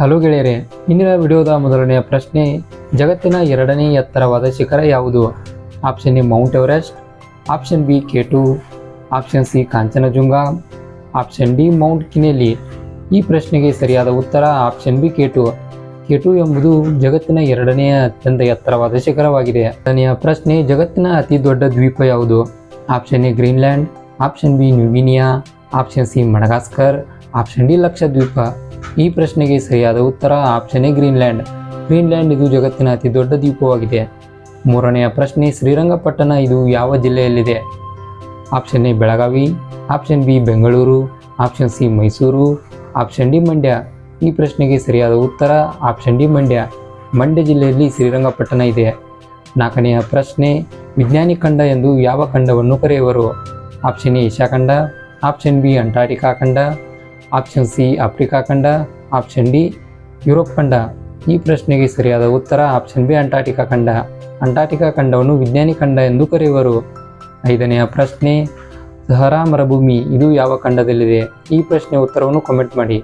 Hello ಗೆಳೆಯರೆ, ಇಂದಿನ ವಿಡಿಯೋದ ಮೊದಲನೆಯ ಪ್ರಶ್ನೆ, ಜಗತ್ತಿನ ಎರಡನೇ ಎತ್ತರವಾದ ಶಿಖರ ಯಾವುದು? Option A, Mount Everest, option B K two option C, Kanchenjunga, option D, Mount McKinley. ಈ ಪ್ರಶ್ನೆಗೆ ಸರಿಯಾದ ಉತ್ತರ option B K two K two ಎಂಬುದು ಜಗತ್ತಿನ ಎರಡನೆಯ ಅತ್ಯಂತ ಎತ್ತರವಾದ ಶಿಖರವಾಗಿದೆ. ಎರಡನೆಯ ಪ್ರಶ್ನೆ, ಜಗತ್ತಿನ ಅತಿ ದೊಡ್ಡ ದ್ವೀಪ ಯಾವುದು? Option A, Greenland, option B New Guinea option C, Madagascar, option D, Lakshadweep. ಈ ಪ್ರಶ್ನೆಗೆ ಸರಿಯಾದ ಉತ್ತರ ಆಪ್ಷನ್ ಗ್ರೀನ್ಲ್ಯಾಂಡ್ ಗ್ರೀನ್ಲ್ಯಾಂಡ್ ಇದು ಜಗತ್ತಿನ ಅತಿ ದೊಡ್ಡ ದ್ವೀಪವಾಗಿದೆ. ಮೂರನೆಯ ಪ್ರಶ್ನೆ ಶ್ರೀರಂಗಪಟ್ಟಣ ಇದು ಯಾವ ಜಿಲ್ಲೆಯಲ್ಲಿದೆ? Option A Belagavi option B Bengaluru option C Mysuru option D Mandya. ಈ ಪ್ರಶ್ನೆಗೆ ಸರಿಯಾದ ಉತ್ತರ ಆಪ್ಷನ್ ಡಿ ಮಂಡ್ಯ. ಮಂಡ್ಯ ಜಿಲ್ಲೆಯಲ್ಲಿ ಶ್ರೀರಂಗಪಟ್ಟಣ ಇದೆ. ನಾಲ್ಕನೆಯ ಪ್ರಶ್ನೆ ವಿಜ್ಞಾನಿ ಖಂಡ ಎಂದು ಯಾವ ಖಂಡವನ್ನು ಕರೆಯುವರು? ಆಪ್ಷನ್ ಎ ಏಷ್ಯಾ ಖಂಡ ಆಪ್ಷನ್ ಬಿ ಅಂಟಾರ್ಟಿಕಾ ಖಂಡ ಆಪ್ಷನ್ ಸಿ, ಆಫ್ರಿಕಾ ಖಂಡ, ಆಪ್ಷನ್ ಡಿ, ಯುರೋಪ್ ಖಂಡ. ಈ ಪ್ರಶ್ನೆಗೆ ಸರಿಯಾದ ಉತ್ತರ ಆಪ್ಷನ್ ಬಿ, ಅಂಟಾರ್ಟಿಕಾ ಖಂಡ. ಅಂಟಾರ್ಟಿಕಾ ಖಂಡವನ್ನು ವಿಜ್ಞಾನಿ ಖಂಡ ಎಂದು ಕರೆಯುವರು. ಐದನೆಯ ಪ್ರಶ್ನೆ, ಸಹರಾ ಮರುಭೂಮಿ, ಇದು ಯಾವ ಖಂಡದಲ್ಲಿದೆ? ಈ ಪ್ರಶ್ನೆ ಉತ್ತರವನ್ನು ಕಾಮೆಂಟ್ ಮಾಡಿ.